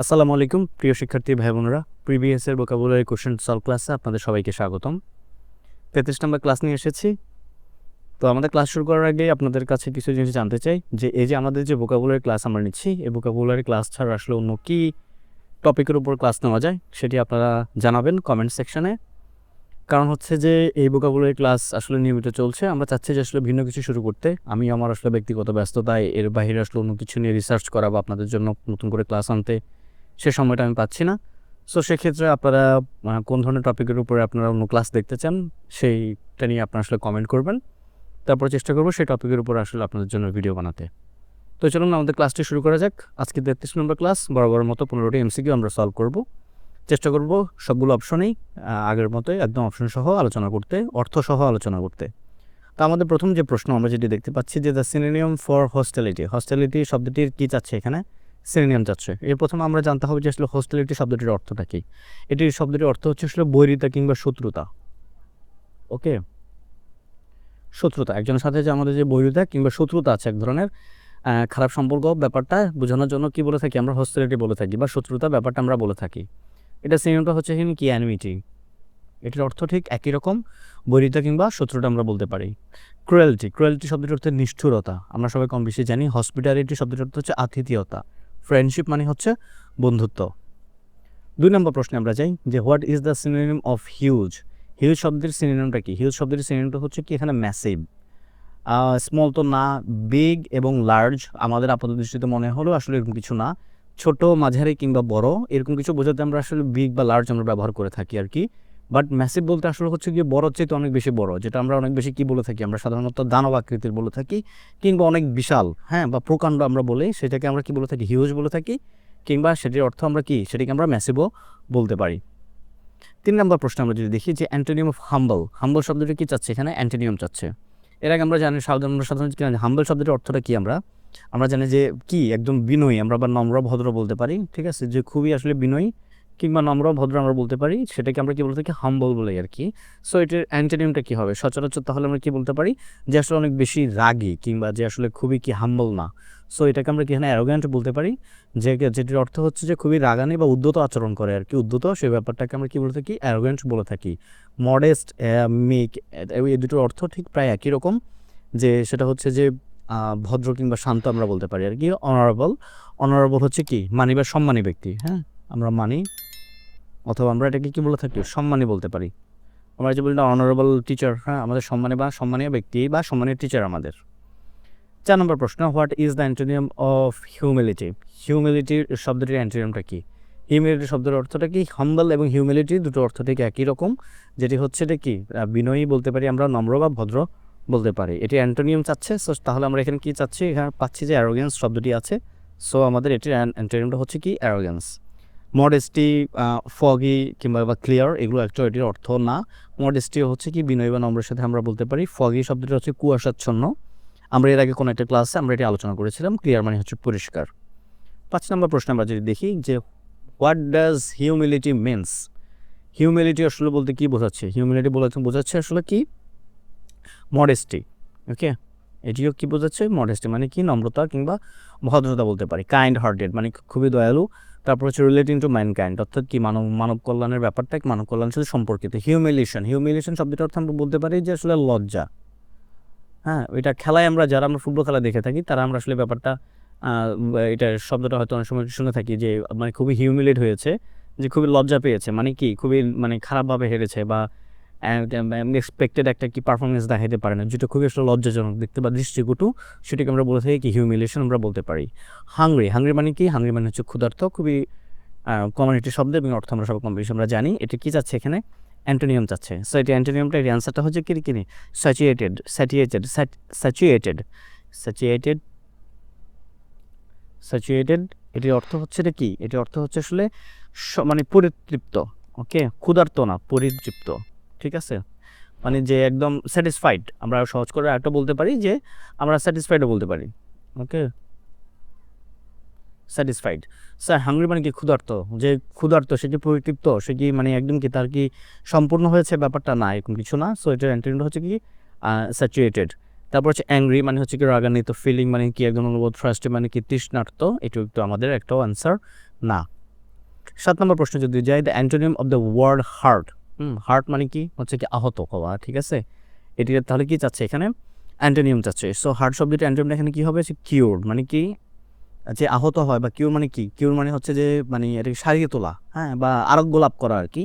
আসসালামু আলাইকুম, প্রিয় শিক্ষার্থী ভাই বোনরা প্রিভিয়াস এর ভোকাবুলারি কোশ্চেন সলভ ক্লাসে আপনাদের সবাইকে স্বাগতম। তেত্রিশ নম্বর ক্লাস নিয়ে এসেছি। তো আমাদের ক্লাস শুরু করার আগে আপনাদের কাছে কিছু জিনিস জানতে চাই, যে এই যে আমাদের যে ভোকাবুলারি ক্লাস আমরা নিচ্ছি, এই ভোকাবুলারি ক্লাস ছাড়া আসলে অন্য কী টপিকের উপর ক্লাস নেওয়া যায়, সেটি আপনারা জানাবেন কমেন্ট সেকশনে কারণ হচ্ছে যে এই ভোকাবুলারি ক্লাস আসলে নিয়মিত চলছে, আমরা চাচ্ছি যে আসলে ভিন্ন কিছু শুরু করতে। আমি আমার আসলে ব্যক্তিগত ব্যস্ততায় এর বাইরে আসলে অন্য কিছু নিয়ে রিসার্চ করা বা আপনাদের জন্য নতুন করে ক্লাস আনতে সে সময়টা আমি পাচ্ছি না। সো সেক্ষেত্রে আপনারা কোন ধরনের টপিকের উপরে আপনারা অন্য ক্লাস দেখতে চান, সেইটা নিয়ে আপনারা আসলে কমেন্ট করবেন। তারপর চেষ্টা করব সেই টপিকের উপর আসলে আপনাদের জন্য ভিডিও বানাতে। তো চলুন আমাদের ক্লাসটি শুরু করা যাক। আজকে তেত্রিশ নম্বর ক্লাস বরাবর মতো পনেরোটি এমসিকিউ আমরা সলভ করব। চেষ্টা করব সবগুলো অপশনেই আগের মতোই একদম অপশন সহ আলোচনা করতে, অর্থ সহ আলোচনা করতে। তো আমাদের প্রথম যে প্রশ্ন আমরা যেটি দেখতে পাচ্ছি যে দ্য সিনোনিয়াম ফর হস্টেলিটি হস্টেলিটি শব্দটির কী চাচ্ছে এখানে? সিনোনিয়াম যাচ্ছে। এর প্রথমে আমরা জানতে হবে যে আসলে হোস্টেলিটি শব্দটির অর্থটা কী। এটির শব্দটির অর্থ হচ্ছে আসলে বৈরিতা কিংবা শত্রুতা। ওকে? শত্রুতা। একজনের সাথে যে আমাদের যে বৈরিতা কিংবা শত্রুতা আছে এক ধরনের খারাপ সম্পর্ক ব্যাপারটা বোঝানোর জন্য কি বলে থাকি আমরা? হোস্টেলিটি বলে থাকি বা শত্রুতা ব্যাপারটা আমরা বলে থাকি। এটা সিনোনিয়ামটা হচ্ছে কি অ্যানিমিটি। এটির অর্থ ঠিক একই রকম বৈরিতা কিংবা শত্রুতা আমরা বলতে পারি। ক্রুয়েলিটি ক্রুয়েলিটি শব্দটির অর্থ নিষ্ঠুরতা। আমরা সবাই কম বেশি জানি। হসপিটালিটি শব্দটির অর্থ হচ্ছে আতিথেয়তা। ফ্রেন্ডশিপ মানে হচ্ছে বন্ধুত্ব। দুই নম্বর প্রশ্নে আমরা যাই যে what is the synonym of huge huge শব্দের সিনোনিমটা কি? হিউজ শব্দের সিনোনিমটা হচ্ছে কি এখানে ম্যাসিভ স্মল তো না বিগ এবং লার্জ আমাদের আপাত দৃষ্টিতে মনে হলো আসলে এরকম কিছু না। ছোট, মাঝারি কিংবা বড় এরকম কিছু বোঝাতে আমরা আসলে বিগ বা লার্জ আমরা ব্যবহার করে থাকি আর কি। বাট ম্যাসিভ বলতে আসলে হচ্ছে গিয়ে বড় চেয়ে অনেক বেশি বড়, যেটা আমরা অনেক বেশি কি বলে থাকি? আমরা সাধারণত দানব আকৃতির বলে থাকি, কিংবা অনেক বিশাল হ্যাঁ বা প্রকাণ্ড আমরা বলি, সেটাকে আমরা কি বলে থাকি? হিউজ বলে থাকি, কিংবা সেটির অর্থ আমরা কি? সেটাকে আমরা ম্যাসিভও বলতে পারি। তিন নম্বর প্রশ্ন আমরা যদি দেখি যে অ্যান্টোনিয়াম অফ হাম্বল হাম্বল শব্দটি কি চাচ্ছে? এখানে অ্যান্টোনিয়াম চাচ্ছে। এর আগে আমরা জানি, সাধারণ সাধারণত কি হাম্বল শব্দটির অর্থটা কি আমরা? আমরা জানি যে কি? একদম বিনয়ী, আমরা বা নম্র, ভদ্র বলতে পারি, ঠিক আছে? যে খুবই আসলে বিনয়ী কিংবা নম্র ভদ্র আমরা বলতে পারি, সেটাকে আমরা কি বলতে থাকি? হাম্বল বলে আর কি। সো এটার অ্যান্টোনিয়ামটা কি হবে? সচরাচর তাহলে আমরা কি বলতে পারি? যে আসলে অনেক বেশি রাগী কিংবা যে আসলে খুবই কি হাম্বল না। সো এটাকে আমরা কি এখানে অ্যারোগ্যান্ট বলতে পারি? যে, যেটির অর্থ হচ্ছে যে খুবই রাগানি বা উদ্যত আচরণ করে আর কি। উদ্যত সেই ব্যাপারটাকে আমরা কি বলে থাকি? অ্যারোগ্যান্ট বলে থাকি। মডেস্ট মেক এই দুটোর অর্থ ঠিক প্রায় একই রকম। যে সেটা হচ্ছে যে ভদ্র কিংবা শান্ত আমরা বলতে পারি আর কি। অনারেবল অনারেবল হচ্ছে কি? মানি বা সম্মানী ব্যক্তি। হ্যাঁ? আমরা মানি অথবা আমরা এটাকে কী বলে থাকি? সম্মানী বলতে পারি। আমরা যে বলি না অনারেবল টিচার হ্যাঁ আমাদের সম্মানী বা সম্মানীয় ব্যক্তি বা সম্মানীয় টিচার আমাদের। চার নম্বর প্রশ্ন what is the antonym of humility হিউমিলিটির শব্দটির অ্যান্টোনিয়ামটা কী? হিউমিলিটি শব্দের অর্থটা কি? হাম্বল এবং হিউমিলিটি দুটো অর্থ থেকে একই রকম, যেটি হচ্ছে এটা কি? বিনয়ী বলতে পারি আমরা, নম্র বা ভদ্র বলতে পারি। এটি অ্যান্টোনিয়াম চাচ্ছে সো তাহলে আমরা এখানে কী চাচ্ছি? এখানে পাচ্ছি যে অ্যারোগেন্স শব্দটি আছে সো আমাদের এটির অ্যান্টোনিয়ামটা হচ্ছে কি? অ্যারোগেন্স মডেস্টি ফগি কিংবা বা ক্লিয়ার এগুলো একটা এটির অর্থ না। মডেস্টি হচ্ছে কি, বিনয় বা নম্রের সাথে আমরা বলতে পারি। ফগি শব্দটি হচ্ছে কুয়াশাচ্ছন্ন। আমরা এর আগে কোনো একটা ক্লাসে আমরা এটি আলোচনা করেছিলাম। ক্লিয়ার মানে হচ্ছে পরিষ্কার। পাঁচ নম্বর প্রশ্ন আমরা যদি দেখি যে what does humility means humility আসলে বলতে কি বোঝাচ্ছে? হিউমিলিটি বলতে বোঝাচ্ছে আসলে কি? মডেস্টি ওকে এটিও কি বোঝাচ্ছে? মডেস্টি মানে কি? নম্রতা কিংবা ভদ্রতা বলতে পারি। কাইন্ড হার্টেড মানে খুবই দয়ালু। তারপর হচ্ছে রিলেটিং টু ম্যানকাইন্ড অর্থাৎ কি মানব মানব কল্যাণের ব্যাপারটা মানব কল্যাণের সাথে সম্পর্কিত হিউমিলেশন হিউমিলেশন শব্দটা অর্থ আমরা বলতে পারি যে আসলে লজ্জা। হ্যাঁ এটা খেলায় আমরা যারা আমরা ফুটবল খেলা দেখে থাকি, তারা আমরা আসলে ব্যাপারটা এটা শব্দটা হয়তো অনেক সময় শুনে থাকি যে মানে খুবই হিউমিলেট হয়েছে, যে খুবই লজ্জা পেয়েছে মানে কি, খুবই মানে খারাপভাবে হেরেছে বা এক্সপেক্টেড একটা কি পারফরমেন্স দেখাতে পারে না, যেটা খুবই আসলে লজ্জাজনক দেখতে বা দৃষ্টিকটু, সেটাকে আমরা বলে থাকি কি হিউমিলেশন আমরা বলতে পারি। হাংরি হাংরি মানে কি? হাংরি মানে হচ্ছে ক্ষুধার্ত, খুবই কমিউনিটি শব্দ এবং অর্থ আমরা সব কম বেশি আমরা জানি। এটা কি চাচ্ছে এখানে? অ্যান্টোনিয়াম চাচ্ছে সো এটি অ্যান্টোনিয়ামটা এর অ্যান্সারটা হচ্ছে কি কি স্যাচুয়েটেড স্যাচুয়েটেড স্যাচুয়েটেড স্যাচুয়েটেড স্যাচুয়েটেড এটির অর্থ হচ্ছে এটা কি? এটির অর্থ হচ্ছে আসলে মানে পরিতৃপ্ত ওকে ক্ষুধার্ত না, পরিতৃপ্ত। ঠিক আছে? মানে যে একদম স্যাটিসফাইড আমরা সহজ করে একটা বলতে পারি যে আমরা স্যাটিসফাইডও বলতে পারি ওকে স্যাটিসফাইড স্যার হাঙ্গরি মানে কি ক্ষুধার্ত? যে ক্ষুধার্ত, সে কি পরিতৃপ্ত? সে কি মানে একদম কি তার কি সম্পূর্ণ হয়েছে? ব্যাপারটা না, এরকম কিছু না। সো এটার অ্যান্টোনিম হচ্ছে কি স্যাচুয়েটেড তারপর হচ্ছে অ্যাংরি মানে হচ্ছে কি রাগান্বিত ফিলিং মানে কি একদম অনুবোধ ফার্স্টে মানে কি তৃষ্ণার্ত? এটাও একটু আমাদের একটাও অ্যান্সার না। সাত নম্বর প্রশ্ন যদি যাই the antonym of the word hurt hmm hurt মানে কি? হচ্ছে কি আহত হওয়া, ঠিক আছে? এটি তাহলে কি চাচ্ছে এখানে? অ্যান্টোনিয়াম চাচ্ছে। সো হার্ট শব্দটি অ্যান্টোনিয়াম এখানে কি হবে? কিউর মানে কি? যে আহত হয় বা কিউর মানে কি? কিউর মানে হচ্ছে যে মানে এটাকে সারিয়ে তোলা হ্যাঁ বা আরোগ্য লাভ করা আর কি।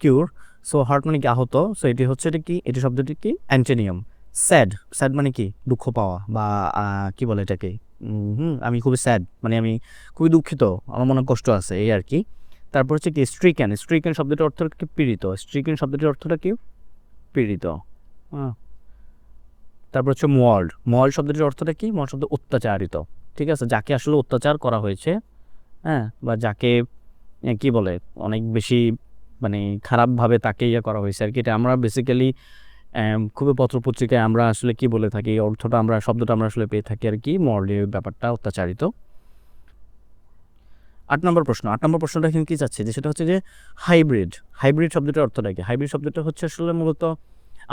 কিউর সো হার্ট মানে কি আহত? সো এটি হচ্ছে এটা কি? এটি শব্দটি কি? অ্যান্টোনিয়াম স্যাড স্যাড মানে কি? দুঃখ পাওয়া বা কি বলে এটাকে? হুম, আমি খুবই স্যাড মানে আমি খুবই দুঃখিত, আমার মনে কষ্ট আছে এই আর কি। তারপর হচ্ছে কি স্ট্রিকেন স্ট্রিকেন শব্দটির অর্থ কি পীড়িত স্ট্রিকেন শব্দটির অর্থটা কি পীড়িত। হ্যাঁ। তারপর হচ্ছে মল্ড মল শব্দটির অর্থটা কি? মল শব্দ অত্যাচারিত, ঠিক আছে? যাকে আসলে অত্যাচার করা হয়েছে হ্যাঁ? বা যাকে কি বলে? অনেক বেশি মানে খারাপভাবে তাকে ইয়ে করা হয়েছে আর কি। এটা আমরা বেসিক্যালি খুবই পত্রপত্রিকায় আমরা আসলে কি বলে থাকি? অর্থটা আমরা, শব্দটা আমরা আসলে পেয়ে থাকি আর কি। মর্ডের ব্যাপারটা অত্যাচারিত। আট নম্বর প্রশ্ন আট নম্বর প্রশ্নটা এখানে কী চাচ্ছে? যে সেটা হচ্ছে যে হাইব্রিড হাইব্রিড শব্দটার অর্থটা কি? হাইব্রিড শব্দটা হচ্ছে আসলে মূলত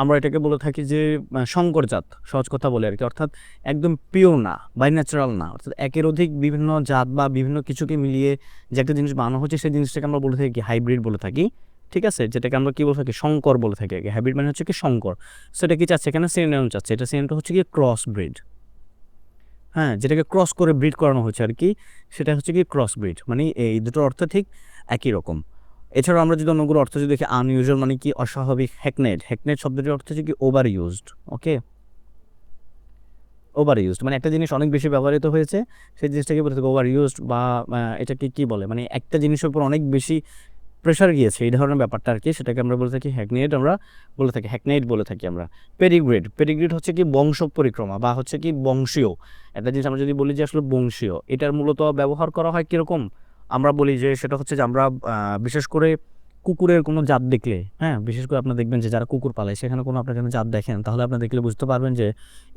আমরা এটাকে বলে থাকি যে আহ, সংকরজাত সহজ কথা বলে আর কি অর্থাৎ একদম পিওর না বাই ন্যাচারাল না। অর্থাৎ একের অধিক বিভিন্ন জাত বা বিভিন্ন কিছুকে মিলিয়ে যে একটা জিনিস বানানো হচ্ছে সেই জিনিসটাকে আমরা বলে থাকি হাইব্রিড বলে থাকি। ঠিক আছে? যেটাকে আমরা কী বলে থাকি? শঙ্কর বলে থাকি হাইব্রিড মানে হচ্ছে কি শঙ্কর সেটা কি চাচ্ছে? এখানে সিনেম চাচ্ছে। এটা সিনেমটা হচ্ছে কি ক্রস ব্রিড হ্যাঁ যেটাকে ক্রস করে ব্রিড করানো হচ্ছে আর কি, সেটা হচ্ছে কি ক্রস ব্রিড মানে এই দুটোর অর্থ ঠিক একই রকম। এছাড়াও আমরা যদি অন্যগুলো অর্থ যদি দেখি আনইউজুয়াল মানে কি অস্বাভাবিক হ্যাকনেট হ্যাকনেট শব্দটির অর্থ হচ্ছে কি over used okay over used মানে একটা জিনিস অনেক বেশি ব্যবহৃত হয়েছে, সেই জিনিসটাকে বলে থাকে ওভার ইউজড বা এটাকে কি বলে মানে একটা জিনিসের উপর অনেক বেশি প্রেশার গিয়েছে, এই ধরনের ব্যাপারটা আর কি সেটাকে আমরা বলে থাকি হ্যাকনেট আমরা বলে থাকি হ্যাকনেট বলে থাকি আমরা। পেরিগ্রেড পেরিগ্রেড হচ্ছে কি বংশ পরিক্রমা বা হচ্ছে কি বংশীয়। একটা জিনিস আমরা যদি বলি যে আসলে বংশীয়, এটার মূলত ব্যবহার করা হয় কীরকম? আমরা বলি যে সেটা হচ্ছে যে আমরা বিশেষ করে কুকুরের কোনো জাত দেখলে হ্যাঁ? বিশেষ করে আপনারা দেখবেন যে যারা কুকুর পালায় সেখানে কোনো আপনার কোনো জাত দেখেন, তাহলে আপনি দেখলে বুঝতে পারবেন যে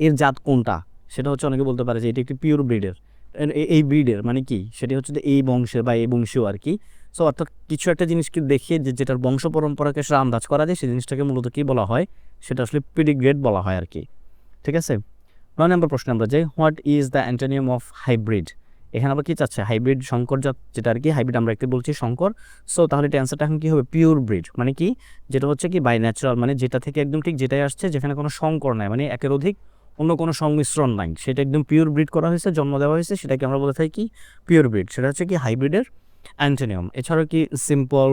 এর জাত কোনটা। সেটা হচ্ছে অনেকে বলতে পারে যে এটি একটি পিওর ব্রিডের এই ব্রিডের মানে কি? সেটি হচ্ছে যে এই বংশের বা এই বংশীয় আর কি। সো অর্থাৎ কিছু একটা জিনিসকে দেখে যে, যেটার বংশ পরম্পরাকে সেটা আন্দাজ করা যায় সেই জিনিসটাকে মূলত কি বলা হয়? সেটা আসলে পিডিগ্রেড বলা হয় আর কি। ঠিক আছে? নয় নম্বর প্রশ্নে আমরা যাই। What is the antonym of hybrid এখানে আবার কি চাচ্ছে? হাইব্রিড শঙ্কর জাত যেটা আর কি হাইব্রিড আমরা একটু বলছি শঙ্কর। সো তাহলে এটা অ্যান্সারটা এখন কী হবে? পিওর ব্রিড মানে কি? যেটা হচ্ছে কি বাই ন্যাচারাল মানে যেটা থেকে একদম ঠিক যেটাই আসছে, যেখানে কোনো শঙ্কর নাই মানে একের অধিক অন্য কোনো সংমিশ্রণ নাই। সেটা একদম পিওর ব্রিড করা হয়েছে, জন্ম দেওয়া হয়েছে, সেটাকে আমরা বলে থাকি কি? পিওর ব্রিড সেটা হচ্ছে কি হাইব্রিডের অ্যান্টোনিয়াম এছাড়াও কি সিম্পল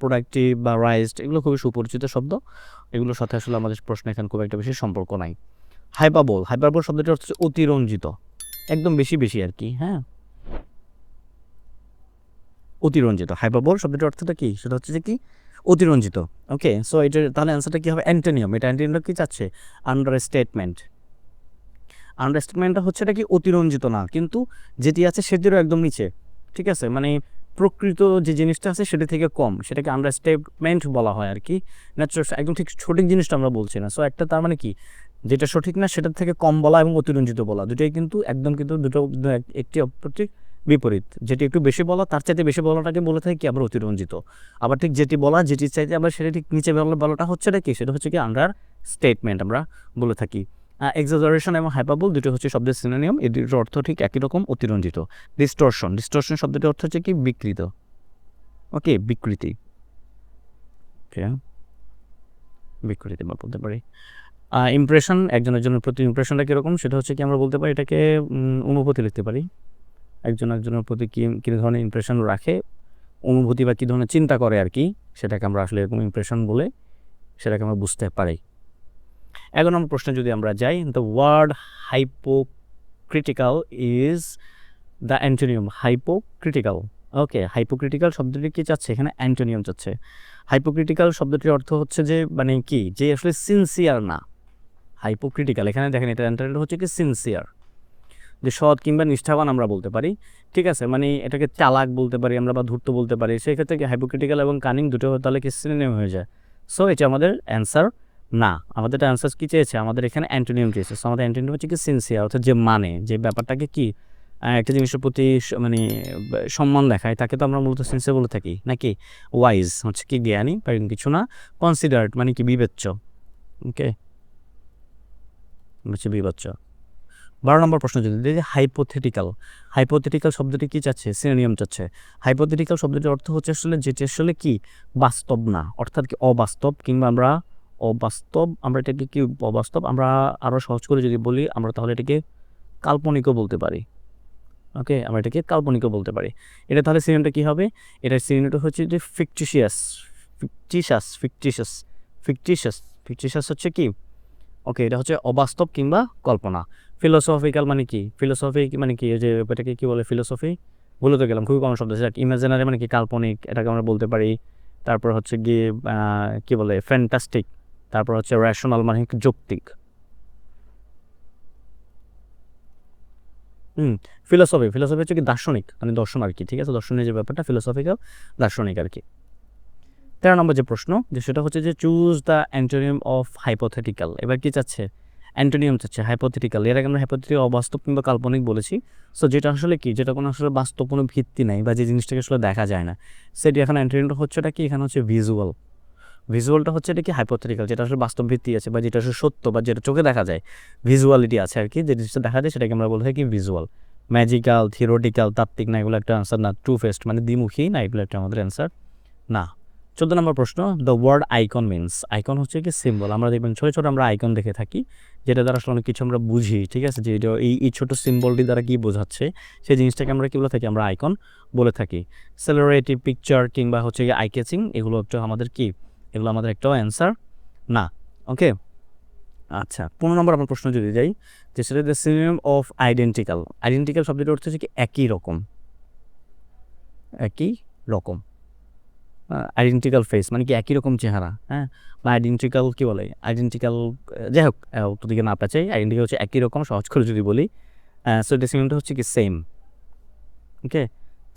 প্রোডাক্টিভ বা রাইসড এগুলো খুবই সুপরিচিত শব্দ। এগুলোর সাথে আসলে আমাদের প্রশ্ন এখানে খুব একটা বেশি সম্পর্ক নাই। হাইপাবোল হাইপাবোল শব্দটি হচ্ছে অতিরঞ্জিত। একদম বেশি বেশি আর কি হ্যাঁ? অতিরঞ্জিত। হাইপাবোল শব্দটির অর্থটা কি? সেটা হচ্ছে যে কি? অতিরঞ্জিত। ওকে সো এটার তাহলে অ্যান্সারটা কী হবে? অ্যান্টোনিয়াম এটা অ্যান্টোনিয়াম কি চাচ্ছে? আন্ডার স্টেটমেন্ট আন্ডার স্টেটমেন্টটা হচ্ছে এটা কি অতিরঞ্জিত না, কিন্তু যেটি আছে সেটিরও একদম নিচে, ঠিক আছে? মানে প্রকৃত যে জিনিসটা আছে সেটা থেকে কম, সেটাকে আন্ডারস্টেটমেন্ট বলা হয় আর কি। ন্যাচুরাল একদম ঠিক সঠিক জিনিসটা আমরা বলছি না। সো একটা তার মানে কি? যেটা সঠিক না, সেটার থেকে কম বলা এবং অতিরঞ্জিত বলা, দুটোই কিন্তু একদম কিন্তু দুটো একটি অপরটি বিপরীত। যেটি একটু বেশি বলা, তার চাইতে বেশি বলাটাকে বলে থাকি কি? আবার অতিরঞ্জিত। আবার ঠিক যেটি বলা যেটি চাইতে আবার সেটা ঠিক নিচে বলা, বলাটা হচ্ছে এটা কি? সেটা হচ্ছে কি আন্ডার স্টেটমেন্ট আমরা বলে থাকি। এক্সাজারেশন এবং হাইপাবল দুটো হচ্ছে শব্দের সিনোনিয়াম এই দুটোর অর্থ ঠিক একই রকম অতিরঞ্জিত। ডিস্টর্শন ডিস্টর্শন শব্দটির অর্থ হচ্ছে কি? বিকৃত। ওকে বিকৃতি। Okay. বিকৃতি আমরা বলতে পারি। ইমপ্রেশন একজনের জনের প্রতি ইমপ্রেশনটা কীরকম? সেটা হচ্ছে কি আমরা বলতে পারি এটাকে অনুভূতি লিখতে পারি। একজন একজনের প্রতি কী কী ধরনের ইমপ্রেশন রাখে? অনুভূতি বা কী ধরনের চিন্তা করে আর কি? সেটাকে আমরা আসলে এরকম ইমপ্রেশন বলে সেটাকে আমরা বুঝতে পারি। এখন নম্বর প্রশ্নে যদি আমরা যাই the word hypocritical is the antonym hypocritical okay hypocritical শব্দটি কি চাচ্ছে? এখানে অ্যান্টোনিয়াম চাচ্ছে। হাইপোক্রিটিক্যাল শব্দটির অর্থ হচ্ছে যে মানে কি? যে আসলে সিনসিয়ার না। হাইপোক্রিটিক্যাল এখানে দেখেন এটা অ্যান্টারটা হচ্ছে কি সিনসিয়ার যে সৎ কিংবা নিষ্ঠাবান আমরা বলতে পারি। ঠিক আছে? মানে এটাকে চালাক বলতে পারি আমরা বা ধূর্ত বলতে পারি। সেই ক্ষেত্রে হাইপোক্রিটিক্যাল এবং কানিং দুটো তাহলে কি সিনেম হয়ে যায়? সো এটা আমাদের অ্যান্সার না, আমাদের অ্যান্সার কি চেয়েছে? আমাদের এখানে অ্যান্টোনিয়াম চেয়েছে। আমাদের অ্যান্টোনিয়াম হচ্ছে কি সিনসিয়ার অর্থাৎ যে মানে যে ব্যাপারটাকে কি একটা জিনিসের প্রতি মানে সম্মান দেখায়, তাকে তো আমরা মূলত সিনসিয়ার বলে থাকি, নাকি? ওয়াইজ হচ্ছে কি জ্ঞানী বা কিছু না কনসিডার্ড মানে কি বিবেচ্য ওকে হচ্ছে বিবেচ্য। বারো নম্বর প্রশ্ন যদি দিই হাইপোথেটিক্যাল হাইপোথেটিক্যাল শব্দটি কী চাচ্ছে? সিনোনিয়াম চাচ্ছে। হাইপোথেটিক্যাল শব্দটির অর্থ হচ্ছে আসলে, যেটি আসলে কি? বাস্তব না, অর্থাৎ কি অবাস্তব, কিংবা আমরা অবাস্তব, আমরা এটাকে কি অবাস্তব? আমরা আরও সহজ করে যদি বলি, আমরা তাহলে এটাকে কাল্পনিকও বলতে পারি। ওকে? আমরা এটাকে কাল্পনিকও বলতে পারি। এটা তাহলে সিনেমাটা কী হবে? এটার সিনেমাটা হচ্ছে যে ফিকটিশিয়াস ফিকটিশাস ফিকটিশাস ফিকটিশাস ফিকটিশাস হচ্ছে কি? ওকে, এটা হচ্ছে অবাস্তব কিংবা কল্পনা। ফিলোসফিক্যাল মানে কি? ফিলোসফি মানে কি? যে এটাকে কী বলে? ফিলোসফি ভুলে তো গেলাম, খুবই কমন শব্দ। যাক ইমাজিনারি মানে কি? কাল্পনিক, এটাকে আমরা বলতে পারি। তারপর হচ্ছে গিয়ে কি বলে? ফ্যান্টাস্টিক তারপর হচ্ছে রেশনাল মানে যৌক্তিক। হুম ফিলোসফি ফিলোসফি হচ্ছে কি দার্শনিক মানে দর্শন আর কি, ঠিক আছে? দর্শনের যে ব্যাপারটা ফিলোসফিক্যাল দার্শনিক আর কি। তেরো নম্বর যে প্রশ্ন, যে সেটা হচ্ছে যে choose the antonym of hypothetical এবার কি চাচ্ছে? অ্যান্টোনিয়াম চাচ্ছে হাইপোথেটিক্যাল এর আগে আমরা হাইপোথেটিক্যাল অবাস্তব কিংবা কাল্পনিক বলেছি। সো যেটা আসলে কি? যেটা কোনো আসলে বাস্তব কোনো ভিত্তি নাই বা যে জিনিসটাকে আসলে দেখা যায় না। সেটি এখন অ্যান্টোনিয়ামটা হচ্ছে এটা কি? এখানে হচ্ছে ভিজুয়াল ভিজুয়ালটা হচ্ছে এটা কি হাইপোথেটিক্যাল যেটা আসলে বাস্তব ভিত্তি আছে বা যেটা আসলে সত্য বা যেটা চোখে দেখা যায়। ভিজুয়ালিটি আছে আর কি, যে জিনিসটা দেখা যায় সেটাকে আমরা বলে থাকি ভিজুয়াল ম্যাজিক্যাল থিওরিটিক্যাল তাত্ত্বিক, না এগুলো একটা অ্যান্সার না টু ফেস্ট মানে দ্বিমুখী, না এগুলো একটা আমাদের অ্যান্সার না। চোদ্দ নম্বর প্রশ্ন the word icon means icon হচ্ছে কি সিম্বল আমরা দেখবেন ছোটো ছোটো আমরা আইকন দেখে থাকি, যেটা দ্বারা আসলে অনেক কিছু আমরা বুঝি, ঠিক আছে? যে এই এই ছোটো সিম্বলটি দ্বারা কী বোঝাচ্ছে, সেই জিনিসটাকে আমরা কী বলে থাকি? আমরা আইকন বলে থাকি। সেলিব্রিটি পিকচার কিংবা হচ্ছে গিয়ে ক্যাচিং এগুলো একটা আমাদের কি? এগুলো আমাদের একটাও অ্যান্সার না ওকে আচ্ছা পনেরো নম্বর আমার প্রশ্ন যদি যাই যে সেটা the synonym of identical identical শব্দটির অর্থ হচ্ছে কি একই রকম? একই রকম। আইডেন্টিক্যাল ফেস মানে কি একই রকম চেহারা হ্যাঁ? বা আইডেন্টিক্যাল কি বলে? আইডেন্টিক্যাল যাই হোক দিকে না পেঁচাই আইডেন্টিক্যাল হচ্ছে একই রকম, সহজ করে যদি বলি সো ডেসিমেন্টটা হচ্ছে কি সেম ওকে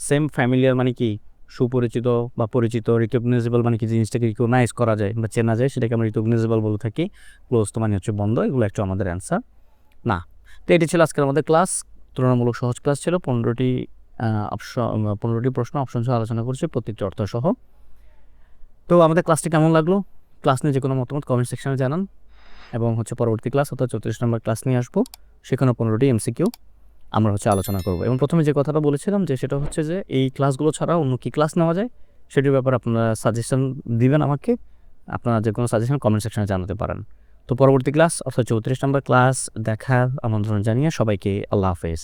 সেম ফ্যামিলিয়ার মানে কি? সুপরিচিত বা পরিচিত রিকগনাইজেবল মানে কি জিনিসটাকে রিকগনাইজ করা যায় বা চেনা যায়, সেটাকে আমরা রিকগনাইজেবল বলে থাকি। ক্লোজ তো মানে হচ্ছে বন্ধ, এগুলো একটু আমাদের অ্যান্সার না, তো এটি ছিল আজকের আমাদের ক্লাস তুলনামূলক সহজ ক্লাস ছিল। পনেরোটি অপশন পনেরোটি প্রশ্ন অপশন সহ আলোচনা করছি, প্রত্যেকটি অর্থ সহ। তো আমাদের ক্লাসটি কেমন লাগল? ক্লাস নিয়ে যে কোনো মতামত কমেন্ট সেকশনে জানান। এবং হচ্ছে পরবর্তী ক্লাস অর্থাৎ চৌত্রিশ নম্বর ক্লাস নিয়ে আসব। সেখানে পনেরোটি এমসিকিউ আমরা হচ্ছে আলোচনা করব। এবং প্রথমে যে কথাটা বলেছিলাম যে সেটা হচ্ছে যে এই ক্লাসগুলো ছাড়া অন্য কী ক্লাস নেওয়া যায়, সেটির ব্যাপারে আপনারা সাজেশন দিবেন আমাকে। আপনারা যে কোনো সাজেশন কমেন্ট সেকশনে জানাতে পারেন। তো পরবর্তী ক্লাস অর্থাৎ চৌত্রিশ নম্বর ক্লাস দেখার আমন্ত্রণ জানিয়ে সবাইকে আল্লাহ হাফেজ।